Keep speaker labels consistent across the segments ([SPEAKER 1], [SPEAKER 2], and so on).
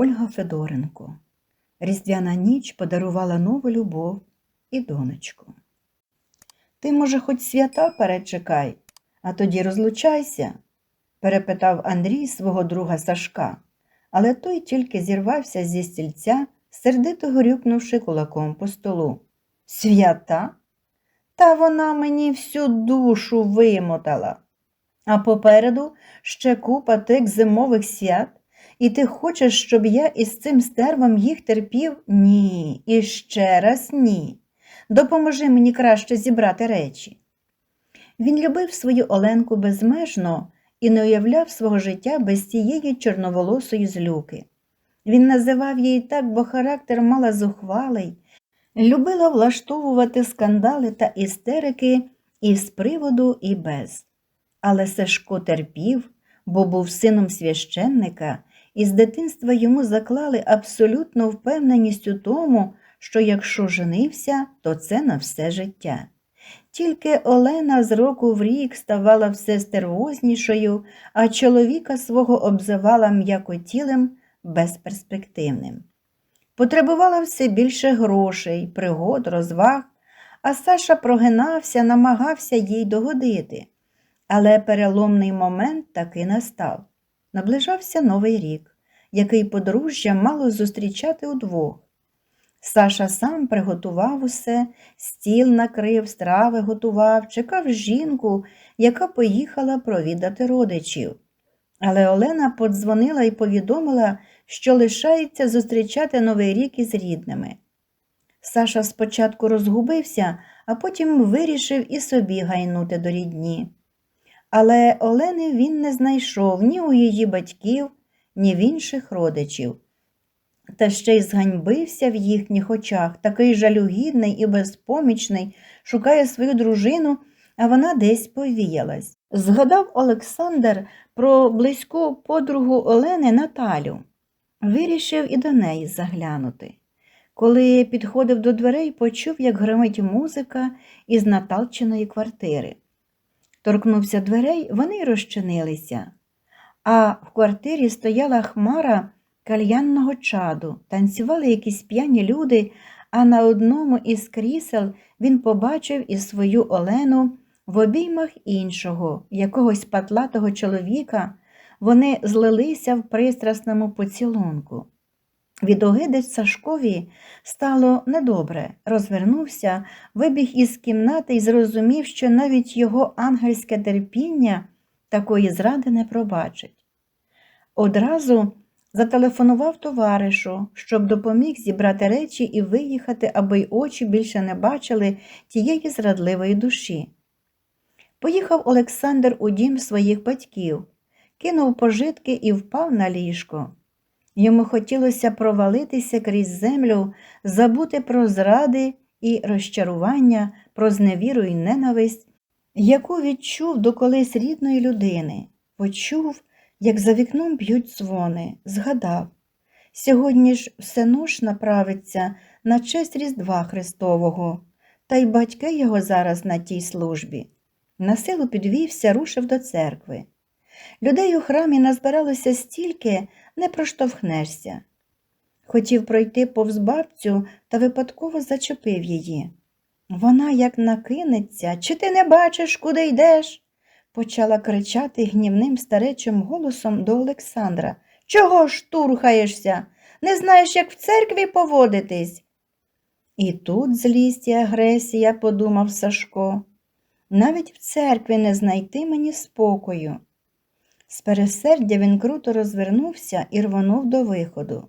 [SPEAKER 1] Ольга Федоренко. Різдвяна ніч подарувала нову любов і донечку. Ти, може, хоч свята перечекай, а тоді розлучайся, перепитав Андрій свого друга Сашка, але той тільки зірвався зі стільця, сердито грюкнувши кулаком по столу. Свята? Та вона мені всю душу вимотала. А попереду ще купа тих зимових свят, і ти хочеш, щоб я із цим стервом їх терпів? Ні, і ще раз ні. Допоможи мені краще зібрати речі. Він любив свою Оленку безмежно і не уявляв свого життя без цієї чорноволосої злюки. Він називав її так, бо характер мала зухвалий, любила влаштовувати скандали та істерики і з приводу, і без. Але Сашко терпів, бо був сином священника, і з дитинства йому заклали абсолютну впевненість у тому, що якщо женився, то це на все життя. Тільки Олена з року в рік ставала все стервознішою, а чоловіка свого обзивала м'якотілим, безперспективним. Потребувала все більше грошей, пригод, розваг, а Саша прогинався, намагався їй догодити. Але переломний момент таки настав. Наближався новий рік, який подружжя мало зустрічати удвох. Саша сам приготував усе, стіл накрив, страви готував, чекав жінку, яка поїхала провідати родичів. Але Олена подзвонила і повідомила, що лишається зустрічати новий рік із рідними. Саша спочатку розгубився, а потім вирішив і собі гайнути до рідні. Але Олени він не знайшов ні у її батьків, ні в інших родичів. Та ще й зганьбився в їхніх очах, такий жалюгідний і безпомічний, шукає свою дружину, а вона десь повіялась. Згадав Олександр про близьку подругу Олени Наталю. Вирішив і до неї заглянути. Коли підходив до дверей, почув, як гримить музика із Наталчиної квартири. Торкнувся дверей, вони розчинилися, а в квартирі стояла хмара кальянного чаду, танцювали якісь п'яні люди, а на одному із крісел він побачив і свою Олену в обіймах іншого, якогось патлатого чоловіка, вони злилися в пристрасному поцілунку. Від огиди Сашкові стало недобре, розвернувся, вибіг із кімнати і зрозумів, що навіть його ангельське терпіння такої зради не пробачить. Одразу зателефонував товаришу, щоб допоміг зібрати речі і виїхати, аби й очі більше не бачили тієї зрадливої душі. Поїхав Олександр у дім своїх батьків, кинув пожитки і впав на ліжко. Йому хотілося провалитися крізь землю, забути про зради і розчарування, про зневіру і ненависть, яку відчув до колись рідної людини, почув, як за вікном б'ють дзвони, згадав. Сьогодні ж все нож направиться на честь Різдва Христового, та й батьки його зараз на тій службі. На силу підвівся, рушив до церкви. Людей у храмі назбиралося стільки, не проштовхнешся. Хотів пройти повз бабцю та випадково зачепив її. Вона як накинеться, чи ти не бачиш, куди йдеш? почала кричати гнівним старечим голосом до Олександра. Чого ж турхаєшся? Не знаєш, як в церкві поводитись? І тут злість і агресія, подумав Сашко. Навіть в церкві не знайти мені спокою. З пересердя він круто розвернувся і рвонув до виходу.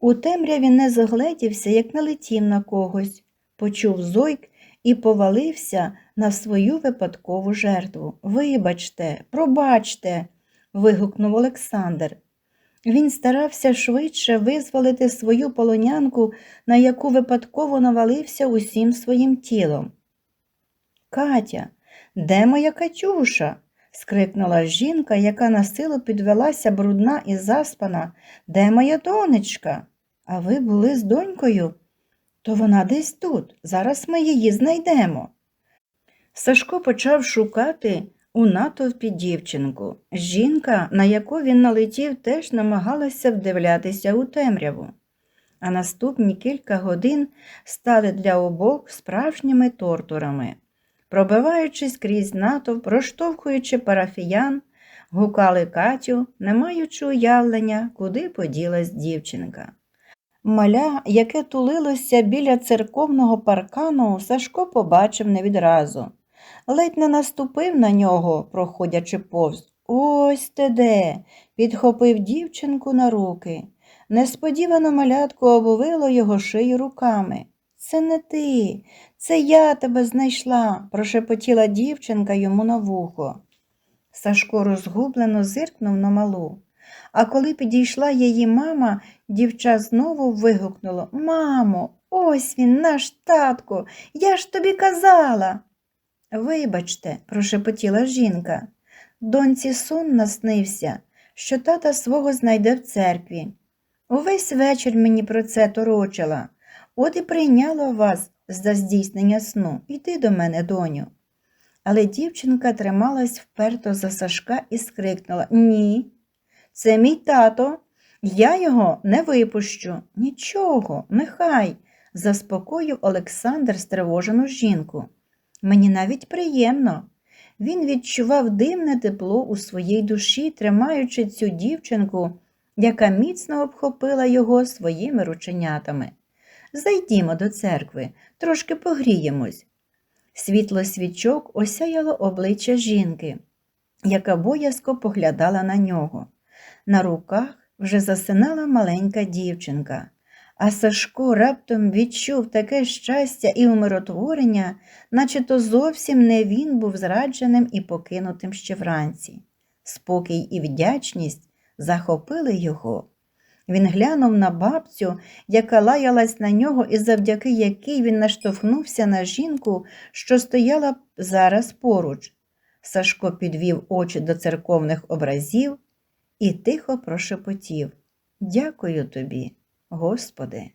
[SPEAKER 1] У темряві не загледівся, як налетів на когось, почув зойк і повалився на свою випадкову жертву. Вибачте, пробачте, вигукнув Олександр. Він старався швидше визволити свою полонянку, на яку випадково навалився усім своїм тілом. Катя, де моя Катюша? Скрикнула жінка, яка на силу підвелася брудна і заспана. Де моя донечка? А ви були з донькою? То вона десь тут. Зараз ми її знайдемо. Сашко почав шукати у натовпі дівчинку. Жінка, на яку він налетів, теж намагалася вдивлятися у темряву. А наступні кілька годин стали для обох справжніми тортурами. Пробиваючись крізь натовп, проштовхуючи парафіян, гукали Катю, не маючи уявлення, куди поділась дівчинка. Маля, яке тулилося біля церковного паркану, Сашко побачив не відразу. Ледь не наступив на нього, проходячи повз. Ось ти де. Підхопив дівчинку на руки. Несподівано малятко обвило його шию руками. Це не ти, це я тебе знайшла, прошепотіла дівчинка йому на вухо. Сашко розгублено зиркнув на малу. А коли підійшла її мама, дівча знову вигукнуло Мамо, ось він, наш татко, я ж тобі казала. Вибачте, прошепотіла жінка. Доньці сон наснився, що тата свого знайде в церкві. Увесь вечір мені про це торочила. От і прийняла вас за здійснення сну. Іди до мене, доню. Але дівчинка трималась вперто за Сашка і скрикнула Ні, це мій тато. Я його не випущу. Нічого, нехай, заспокоїв Олександр стривожену жінку. Мені навіть приємно. Він відчував дивне тепло у своїй душі, тримаючи цю дівчинку, яка міцно обхопила його своїми рученятами. Зайдімо до церкви, трошки погріємось. Світло свічок осяяло обличчя жінки, яка боязко поглядала на нього. На руках вже засинала маленька дівчинка, а Сашко раптом відчув таке щастя і умиротворення, наче то зовсім не він був зрадженим і покинутим ще вранці. Спокій і вдячність захопили його. Він глянув на бабцю, яка лаялась на нього, і завдяки якій він наштовхнувся на жінку, що стояла зараз поруч. Сашко підвів очі до церковних образів і тихо прошепотів Дякую тобі, Господи.